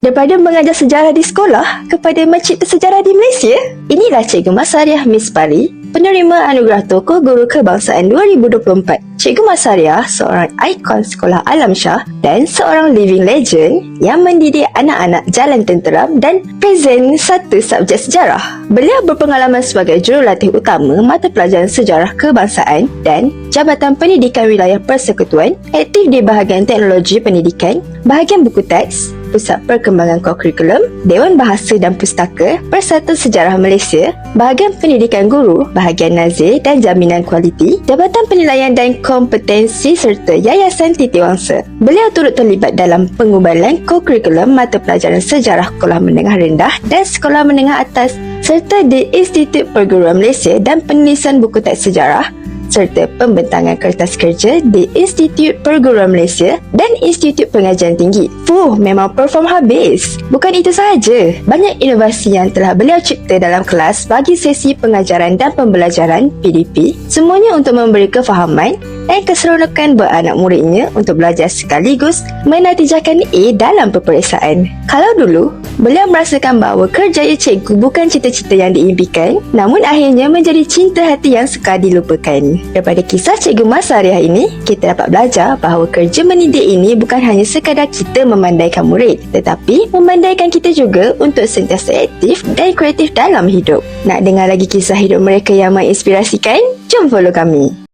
Daripada mengajar sejarah di sekolah kepada mencipta sejarah di Malaysia, inilah Cikgu Masariah Miss Pari, penerima anugerah tokoh guru kebangsaan 2024. Cikgu Masariah seorang ikon sekolah Alam Shah dan seorang living legend yang mendidik anak-anak jalan tenteram dan present satu subjek sejarah. Beliau berpengalaman sebagai jurulatih utama mata pelajaran sejarah kebangsaan dan Jabatan Pendidikan Wilayah Persekutuan, aktif di bahagian teknologi pendidikan, bahagian buku teks, Pusat Perkembangan Kokurikulum, Dewan Bahasa dan Pustaka, Persatuan Sejarah Malaysia, Bahagian Pendidikan Guru, Bahagian Nazir dan Jaminan Kualiti, Jabatan Penilaian dan Kompetensi serta Yayasan Titiwangsa. Beliau turut terlibat dalam pengubalan kokurikulum mata pelajaran sejarah sekolah menengah rendah dan sekolah menengah atas serta di Institut Perguruan Malaysia dan penulisan buku teks sejarah serta pembentangan kertas kerja di Institut Perguruan Malaysia dan Institut Pengajian Tinggi. Fuh, memang perform habis. Bukan itu sahaja, banyak inovasi yang telah beliau cipta dalam kelas bagi sesi pengajaran dan pembelajaran PDP, semuanya untuk memberi kefahaman dan keseronokan buat anak muridnya untuk belajar sekaligus menatijahkan A dalam peperiksaan. Kalau dulu, beliau merasakan bahawa kerjaya cikgu bukan cita-cita yang diimpikan, namun akhirnya menjadi cinta hati yang sukar dilupakan. Daripada kisah Cikgu Masariah ini, kita dapat belajar bahawa kerja mendidik ini bukan hanya sekadar kita memandaikan murid, tetapi memandaikan kita juga untuk sentiasa aktif dan kreatif dalam hidup. Nak dengar lagi kisah hidup mereka yang menginspirasikan? Jom follow kami.